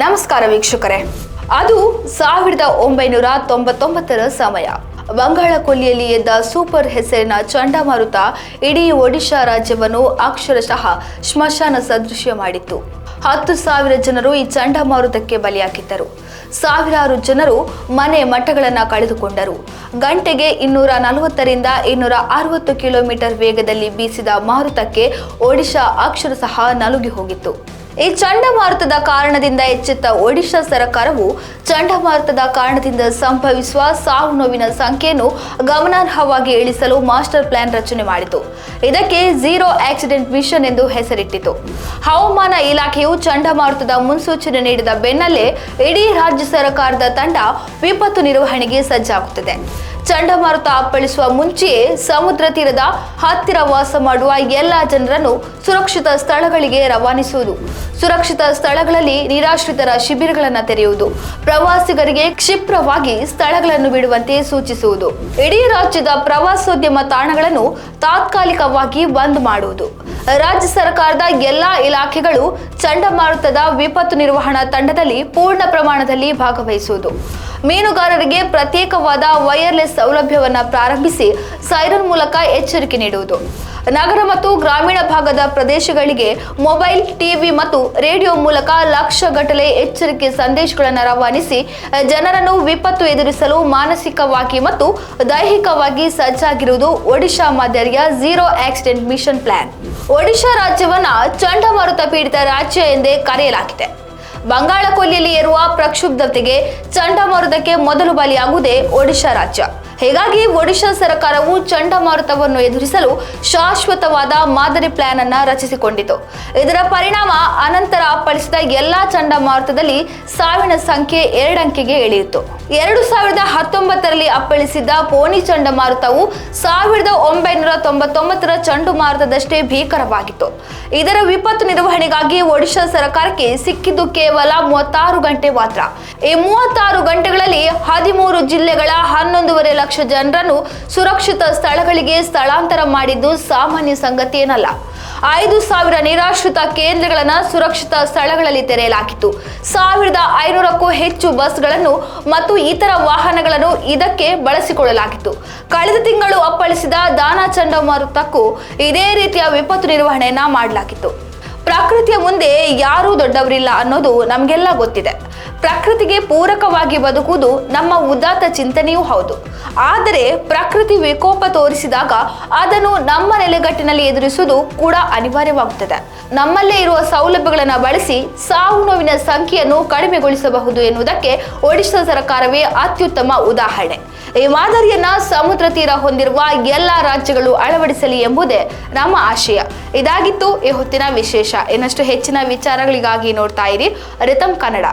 ನಮಸ್ಕಾರ ವೀಕ್ಷಕರೇ. ಅದು ಸಾವಿರದ ಒಂಬೈನೂರ ತೊಂಬತ್ತೊಂಬತ್ತರ ಸಮಯ. ಬಂಗಾಳ ಕೊಲ್ಲಿಯಲ್ಲಿ ಎದ್ದ ಸೂಪರ್ ಹೆಸರಿನ ಚಂಡಮಾರುತ ಇಡೀ ಒಡಿಶಾ ರಾಜ್ಯವನ್ನು ಅಕ್ಷರಶಃ ಸ್ಮಶಾನ ಸದೃಶ್ಯ ಮಾಡಿತ್ತು. ಹತ್ತು ಸಾವಿರ ಜನರು ಈ ಚಂಡಮಾರುತಕ್ಕೆ ಬಲಿಯಾಗಿದ್ದರು. ಸಾವಿರಾರು ಜನರು ಮನೆ ಮಠಗಳನ್ನು ಕಳೆದುಕೊಂಡರು. ಗಂಟೆಗೆ ಇನ್ನೂರ ನಲವತ್ತರಿಂದ ಇನ್ನೂರ ಅರವತ್ತು ಕಿಲೋಮೀಟರ್ ವೇಗದಲ್ಲಿ ಬೀಸಿದ ಮಾರುತಕ್ಕೆ ಒಡಿಶಾ ಅಕ್ಷರಶಃ ನಲುಗಿ ಹೋಗಿತ್ತು. ಈ ಚಂಡಮಾರುತದ ಕಾರಣದಿಂದ ಎಚ್ಚೆತ್ತ ಒಡಿಶಾ ಸರ್ಕಾರವು ಚಂಡಮಾರುತದ ಕಾರಣದಿಂದ ಸಂಭವಿಸುವ ಸಾವು ನೋವಿನ ಸಂಖ್ಯೆಯನ್ನು ಗಮನಾರ್ಹವಾಗಿ ಇಳಿಸಲು ಮಾಸ್ಟರ್ ಪ್ಲಾನ್ ರಚನೆ ಮಾಡಿತು. ಇದಕ್ಕೆ ಝೀರೋ ಆಕ್ಸಿಡೆಂಟ್ ಮಿಷನ್ ಎಂದು ಹೆಸರಿಟ್ಟಿತು. ಹವಾಮಾನ ಇಲಾಖೆಯು ಚಂಡಮಾರುತದ ಮುನ್ಸೂಚನೆ ನೀಡಿದ ಬೆನ್ನಲ್ಲೇ ಇಡೀ ರಾಜ್ಯ ಸರ್ಕಾರದ ತಂಡ ವಿಪತ್ತು ನಿರ್ವಹಣೆಗೆ ಸಜ್ಜಾಗುತ್ತದೆ. ಚಂಡಮಾರುತ ಅಪ್ಪಳಿಸುವ ಮುಂಚೆಯೇ ಸಮುದ್ರ ತೀರದ ಹತ್ತಿರ ವಾಸ ಮಾಡುವ ಎಲ್ಲ ಜನರನ್ನು ಸುರಕ್ಷಿತ ಸ್ಥಳಗಳಿಗೆ ರವಾನಿಸುವುದು. ಸುರಕ್ಷಿತ ಸ್ಥಳಗಳಲ್ಲಿ ನಿರಾಶ್ರಿತರ ಶಿಬಿರಗಳನ್ನು ತೆರೆಯುವುದು. ಪ್ರವಾಸಿಗರಿಗೆ ಕ್ಷಿಪ್ರವಾಗಿ ಸ್ಥಳಗಳನ್ನು ಬಿಡುವಂತೆ ಸೂಚಿಸುವುದು. ಇಡೀ ರಾಜ್ಯದ ಪ್ರವಾಸೋದ್ಯಮ ತಾಣಗಳನ್ನು ತಾತ್ಕಾಲಿಕವಾಗಿ ಬಂದ್ ಮಾಡುವುದು. ರಾಜ್ಯ ಸರ್ಕಾರದ ಎಲ್ಲಾ ಇಲಾಖೆಗಳು ಚಂಡಮಾರುತದ ವಿಪತ್ತು ನಿರ್ವಹಣಾ ತಂಡದಲ್ಲಿ ಪೂರ್ಣ ಪ್ರಮಾಣದಲ್ಲಿ ಭಾಗವಹಿಸುವುದು. ಮೀನುಗಾರರಿಗೆ ಪ್ರತ್ಯೇಕವಾದ ವೈರ್ಲೆಸ್ ಸೌಲಭ್ಯವನ್ನು ಪ್ರಾರಂಭಿಸಿ ಸೈರನ್ ಮೂಲಕ ಎಚ್ಚರಿಕೆ ನೀಡುವುದು. ನಗರ ಮತ್ತು ಗ್ರಾಮೀಣ ಭಾಗದ ಪ್ರದೇಶಗಳಿಗೆ ಮೊಬೈಲ್, ಟಿವಿ ಮತ್ತು ರೇಡಿಯೋ ಮೂಲಕ ಲಕ್ಷಗಟ್ಟಲೆ ಎಚ್ಚರಿಕೆ ಸಂದೇಶಗಳನ್ನು ರವಾನಿಸಿ ಜನರನ್ನು ವಿಪತ್ತು ಎದುರಿಸಲು ಮಾನಸಿಕವಾಗಿ ಮತ್ತು ದೈಹಿಕವಾಗಿ ಸಜ್ಜಾಗಿರುವುದು ಒಡಿಶಾ ಮಾದರಿಯ zero accident mission plan Odisha ರಾಜ್ಯವನ್ನು ಚಂಡಮಾರುತ ಪೀಡಿತ ರಾಜ್ಯ ಎಂದೇ ಕರೆಯಲಾಗಿದೆ. ಬಂಗಾಳ ಕೊಲ್ಲಿಯಲ್ಲಿ ಏರುವ ಪ್ರಕ್ಷುಬ್ಧತೆಗೆ ಚಂಡಮಾರುತಕ್ಕೆ ಮೊದಲು ಬಲಿಯಾಗುವುದೇ ಒಡಿಶಾ ರಾಜ್ಯ. ಹೀಗಾಗಿ ಒಡಿಶಾ ಸರ್ಕಾರವು ಚಂಡಮಾರುತವನ್ನು ಎದುರಿಸಲು ಶಾಶ್ವತವಾದ ಮಾದರಿ ಪ್ಲಾನ್ ಅನ್ನ ರಚಿಸಿಕೊಂಡಿತು. ಇದರ ಪರಿಣಾಮ ಅನಂತರ ಅಪ್ಪಳಿಸಿದ ಎಲ್ಲಾ ಚಂಡಮಾರುತದಲ್ಲಿ ಸಾವಿನ ಸಂಖ್ಯೆ ಎರಡಂಕೆಗೆ ಇಳಿಯಿತು ಎರಡು ಸಾವಿರದ ಹತ್ತೊಂಬತ್ತರಲ್ಲಿ ಅಪ್ಪಳಿಸಿದ್ದ ಪೋನಿ ಚಂಡಮಾರುತವು ಸಾವಿರದ ಒಂಬೈನೂರ ತೊಂಬತ್ತೊಂಬತ್ತರ ಚಂಡಮಾರುತದಷ್ಟೇ ಭೀಕರವಾಗಿತ್ತು. ಇದರ ವಿಪತ್ತು ನಿರ್ವಹಣೆಗಾಗಿ ಒಡಿಶಾ ಸರ್ಕಾರಕ್ಕೆ ಸಿಕ್ಕಿದ್ದು ಕೇವಲ ಮೂವತ್ತಾರು ಗಂಟೆ ಮಾತ್ರ. ಈ ಮೂವತ್ತಾರು ಗಂಟೆಗಳಲ್ಲಿ ಹದಿಮೂರು ಜಿಲ್ಲೆಗಳ ಹನ್ನೊಂದೂವರೆ ಜನರನ್ನು ಸುರಕ್ಷಿತ ಸ್ಥಳಗಳಿಗೆ ಸ್ಥಳಾಂತರ ಮಾಡಿದ್ದು ಸಾಮಾನ್ಯ ಸಂಗತಿ ಏನಲ್ಲ. ಐದು ಸಾವಿರ ನಿರಾಶ್ರಿತ ಕೇಂದ್ರಗಳನ್ನು ಸುರಕ್ಷಿತ ಸ್ಥಳಗಳಲ್ಲಿ ತೆರೆಯಲಾಗಿತ್ತು. ಸಾವಿರದ ಐನೂರಕ್ಕೂ ಹೆಚ್ಚು ಬಸ್ಗಳನ್ನು ಮತ್ತು ಇತರ ವಾಹನಗಳನ್ನು ಇದಕ್ಕೆ ಬಳಸಿಕೊಳ್ಳಲಾಗಿತ್ತು. ಕಳೆದ ತಿಂಗಳು ಅಪ್ಪಳಿಸಿದ ದಾನ ಚಂಡಮಾರುತಕ್ಕೂ ಇದೇ ರೀತಿಯ ವಿಪತ್ತು ನಿರ್ವಹಣೆಯನ್ನ ಮಾಡಲಾಗಿತ್ತು. ಪ್ರಕೃತಿಯ ಮುಂದೆ ಯಾರೂ ದೊಡ್ಡವರಿಲ್ಲ ಅನ್ನೋದು ನಮಗೆಲ್ಲ ಗೊತ್ತಿದೆ. ಪ್ರಕೃತಿಗೆ ಪೂರಕವಾಗಿ ಬದುಕುವುದು ನಮ್ಮ ಉದಾತ್ತ ಚಿಂತನೆಯೂ ಹೌದು. ಆದರೆ ಪ್ರಕೃತಿ ವಿಕೋಪ ತೋರಿಸಿದಾಗ ಅದನ್ನು ನಮ್ಮ ನೆಲೆಗಟ್ಟಿನಲ್ಲಿ ಎದುರಿಸುವುದು ಕೂಡ ಅನಿವಾರ್ಯವಾಗುತ್ತದೆ. ನಮ್ಮಲ್ಲೇ ಇರುವ ಸೌಲಭ್ಯಗಳನ್ನು ಬಳಸಿ ಸಾವು ನೋವಿನ ಸಂಖ್ಯೆಯನ್ನು ಕಡಿಮೆಗೊಳಿಸಬಹುದು ಎನ್ನುವುದಕ್ಕೆ ಒಡಿಶಾ ಸರ್ಕಾರವೇ ಅತ್ಯುತ್ತಮ ಉದಾಹರಣೆ. ಈ ಮಾದರಿಯನ್ನ ಸಮುದ್ರ ತೀರ ಹೊಂದಿರುವ ಎಲ್ಲ ರಾಜ್ಯಗಳು ಅಳವಡಿಸಲಿ ಎಂಬುದೇ ನಮ್ಮ ಆಶಯ. ಇದಾಗಿತ್ತು ಈ ಹೊತ್ತಿನ ವಿಶೇಷ. ಇನ್ನಷ್ಟು ಹೆಚ್ಚಿನ ವಿಚಾರಗಳಿಗಾಗಿ ನೋಡ್ತಾ ಇರಿ. ರಿತಮ್ ಕನ್ನಡ.